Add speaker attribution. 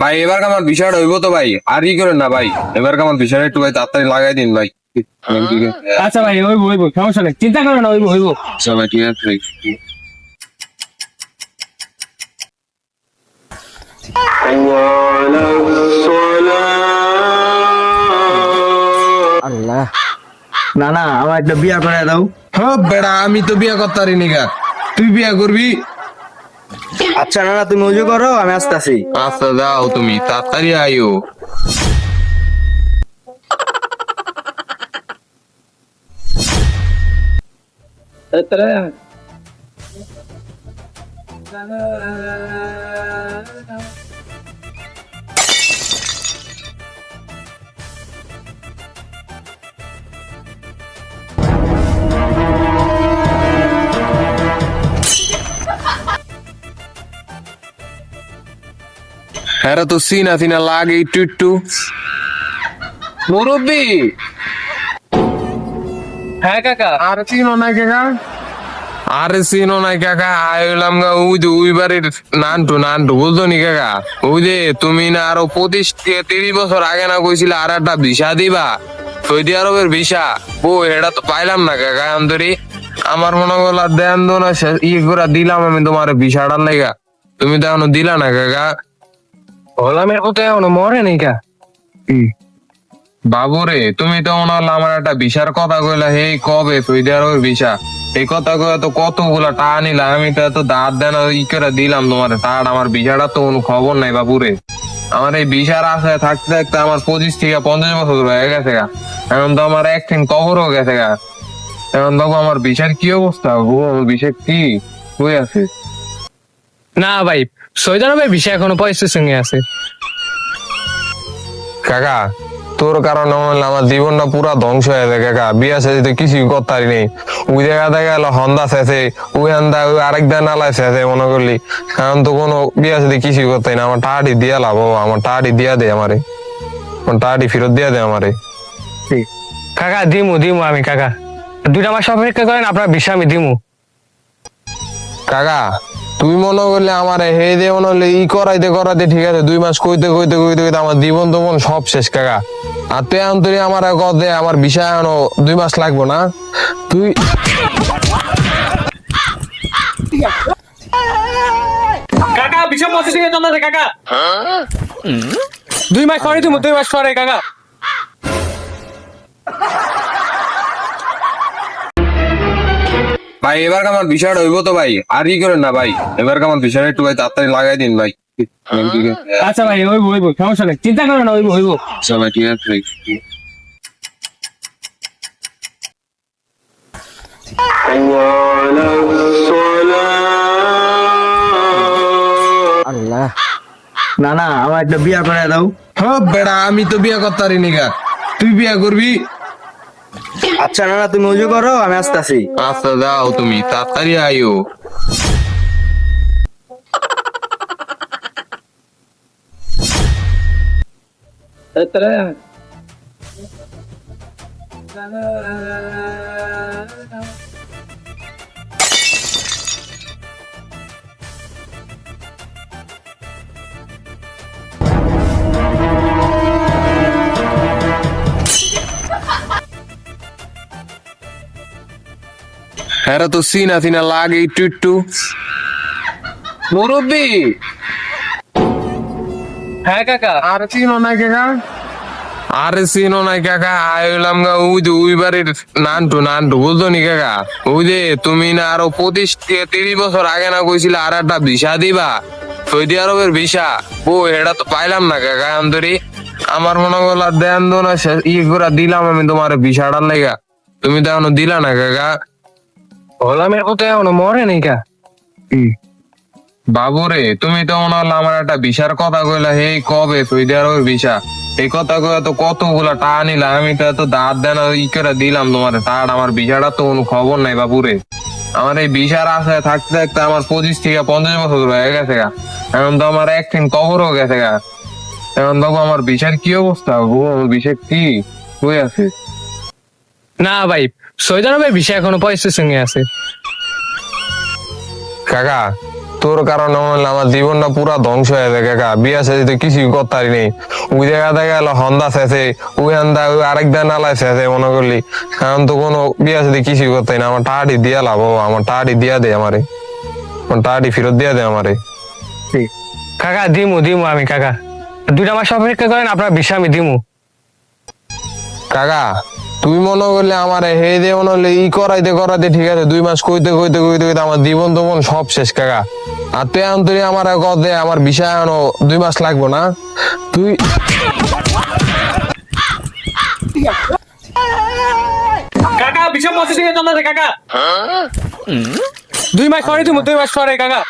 Speaker 1: ভাই এবার আমার বিষয়টা হইব তো ভাই? আর কি করেন না ভাই? এবার আমার বিষয়টা একটু ভাই তাড়াতাড়ি লাগাই দিন ভাই।
Speaker 2: আচ্ছা ভাই হইব হইব সমস্যা নেই। চিন্তা করো না হইব হইব।
Speaker 1: আচ্ছা ভাই ঠিক আছে। ভাই।
Speaker 3: আল্লাহ। না না আমার একটা বিয়া করে দাও।
Speaker 1: হ্যাঁ বেড়া আমি তো বিয়া করতে পারি নিগা তুই বিয়া করবি?
Speaker 3: আচ্ছা না না তুমি উজু করো আমি আস্তে আসতেছি।
Speaker 1: আচ্ছা যাও তুমি তাড়াতাড়ি আইও। হ্যাঁ তো সিনা সিনা লাগে একটু একটু মুরব্বী!
Speaker 2: হ্যাঁ কাকা।
Speaker 1: আর চিনো না কাকা? আরে চিনো না কাকা আইলাম গা ওই যে ওই বাড়ির নানটু নানটু বুঝতো নি কাকা? ওই যে তুমি না আরও পঁচিশ তিরিশ বছর আগে না কইছিলে আর একটা ভিসা দিবা? সৌদি আরবের ভিসা? ও এটা তো পাইলাম না কাকা আন্তরি আমার মনে করল দেন দো না সে- ই করে দিলাম আমি তোমার ভিসাটার লেগা। তুমি তো এখনও দিলা না কাকা।
Speaker 2: হলাম এর কথা এখনও মরে নাই কা?
Speaker 1: বাবুরে তুমি তো মনে হলো আমার একটা ভিসার কথা কইলা হেই কবে সৌদি আরবের ভিসা এই কথা কয়ে তো কতগুলা টাকা নিলাম আমি তো এত দাঁত দেন ই করে দিলাম তোমার তার আমার ভিসাটা তো কোনো খবর নাই বাবুরে। আমার এই ভিসার আশায় থাকতে থাকতে আমার পঁচিশ থেকে পঞ্চাশ বছর হয়ে গেছে গা। এখন তো আমার একদিন কবরও গেছে গা। এখন দেখো আমার ভিসার কি অবস্থা? আমার ভিসা কি? হয়ে আছে?
Speaker 2: না ভাই সৌদি আরবের বিষয় এখনও পয়সার সঙ্গে আছে।
Speaker 1: কাকা তোর কারণে আমার জীবনটা পুরা ধ্বংস হয়ে যায় কাকা। বিয়া সাথে তো কিছুই করতে নেই। ওই জায়গা থেকে গেল হন্দা শেষে ওই হান্দা ওই আরেক দান নালায় শেষে মনে করলি। এখন তো কোনো বিয়া সাথে কিছুই করতে না। আমার টাড়ি দিয়া লাভ আমার টাড়ি দিয়া দে আমারে। আমার ফেরত দিয়া দে আমারে।
Speaker 2: কাকা দিমু দিমু আমি কাকা। দুইটা মাস অপেক্ষা করেন আপনার বিষয় আমি দিমু।
Speaker 1: কাকা তুই মনে করলে আমার হে দে মনে হলে ই করাইতে করাইতে ঠিক আছে দুই মাস কইতে কইতে কইতে কইতে আমার জীবন তো মন সব শেষ কাকা। আর তুই এখন তুই আমার কথা আমার বিষয় এখনও দুই মাস লাগবো না। তুই
Speaker 2: কাকা বিষয় কাকা। দুই মাস পরে দিমু দুই মাস পরে কাকা।
Speaker 1: ভাই এবার আমার বিষয়টা হইব তো ভাই। আর কি করেন না ভাই? এবার আমার বিষয়টা একটু ভাই তাড়াতাড়ি লাগাই দিন ভাই।
Speaker 2: আচ্ছা ভাই হইব হইব সমস্যা নেই। চিন্তা করো না হইব হইব।
Speaker 1: আচ্ছা ভাই ঠিক আছে
Speaker 3: আল্লাহ। না না আমার একটা বিয়া করে দাও।
Speaker 1: হ্যাঁ বেড়া আমি তো বিয়া করতে পারি নিগা তুই বিয়া করবি?
Speaker 3: আচ্ছা না না তুমি উজু করো আমি আসতেছি।
Speaker 1: আচ্ছা যাও তুমি তাড়াতাড়ি আইও। হ্যাঁ তো সিনা সিনা লাগে একটু একটু মুরব্বী!
Speaker 2: হ্যাঁ কাকা।
Speaker 1: আর চিনো না কাকা? আরে চিনো না কাকা আইলাম গা ওই যে ওই বাড়ির নানটু নানটু বুঝতো নি কাকা? ওই যে তুমি না আরও পঁচিশ থেকে তিরিশ বছর আগে না কইছিলে আর একটা ভিসা দিবা? সৌদি আরবের ভিসা? ও এটা তো পাইলাম না কাকা আন্তরি আমার মনে করল দেন দো না সে- ই করে দিলাম আমি তোমার ভিসাটার লেগা। তুমি তো এখনও দিলা না কাকা।
Speaker 2: হলাম এর কথা এখনও মরে নাই কা?
Speaker 1: বাবুরে তুমি তো মনে হলো আমার একটা ভিসার কথা কইলা হে কবে সৌদি আরবের ভিসা এই কথা কয়ে তো কতগুলা টাকা নিলাম আমি তো এত দাঁত দেন ই করে দিলাম তোমার তার আমার ভিসাটা তো কোনো খবর নাই বাবুরে। আমার এই ভিসার আশায় থাকতে থাকতে আমার পঁচিশ থেকে পঞ্চাশ বছর হয়ে গেছে গা। এখন তো আমার একদিন কবরও গেছে গা। এখন দেখো আমার ভিসার কি অবস্থা? ও আমার কি? কই আছে?
Speaker 2: না ভাই সৌদি আরবের বিষয় এখনও পয়সার সঙ্গে আছে।
Speaker 1: কাকা তোর কারণে আমার জীবনটা পুরা ধ্বংস হয়ে যায় কাকা। বিয়া সাথে তো কিছুই করতে পারি নেই। ওই জায়গা দেখা গেল হন্দা শেষে ওই হন্দা ওই আরেক দান আলাই শেষে মনে করলি। এখন তো কোনো বিয়া সাথে কিছুই করতে না। আমার টাড়ি দিয়া লাভ আমার টাড়ি দিয়া দে আমারে। আমার টাড়ি ফেরত দিয়া দে আমারে।
Speaker 2: কাকা দিমু দিমু আমি কাকা। দুইটা মাস অপেক্ষা করেন আপনার বিষয় আমি দিমু।
Speaker 1: কাকা তুই মনে করলে আমার হে দে মনে হলে ই করাইতে করাইতে ঠিক আছে দুই মাস কইতে কইতে কইতে কইতে আমার জীবন তবন সব শেষ কাকা। আর তুই এখন তুই আমার কথা আমার বিষয় এখনও দুই মাস লাগবো না। তুই
Speaker 2: কাকা বিষয় পঁচিশ টাকা জমা কাকা। দুই মাস পরে দিমু দুই মাস পরে কাকা।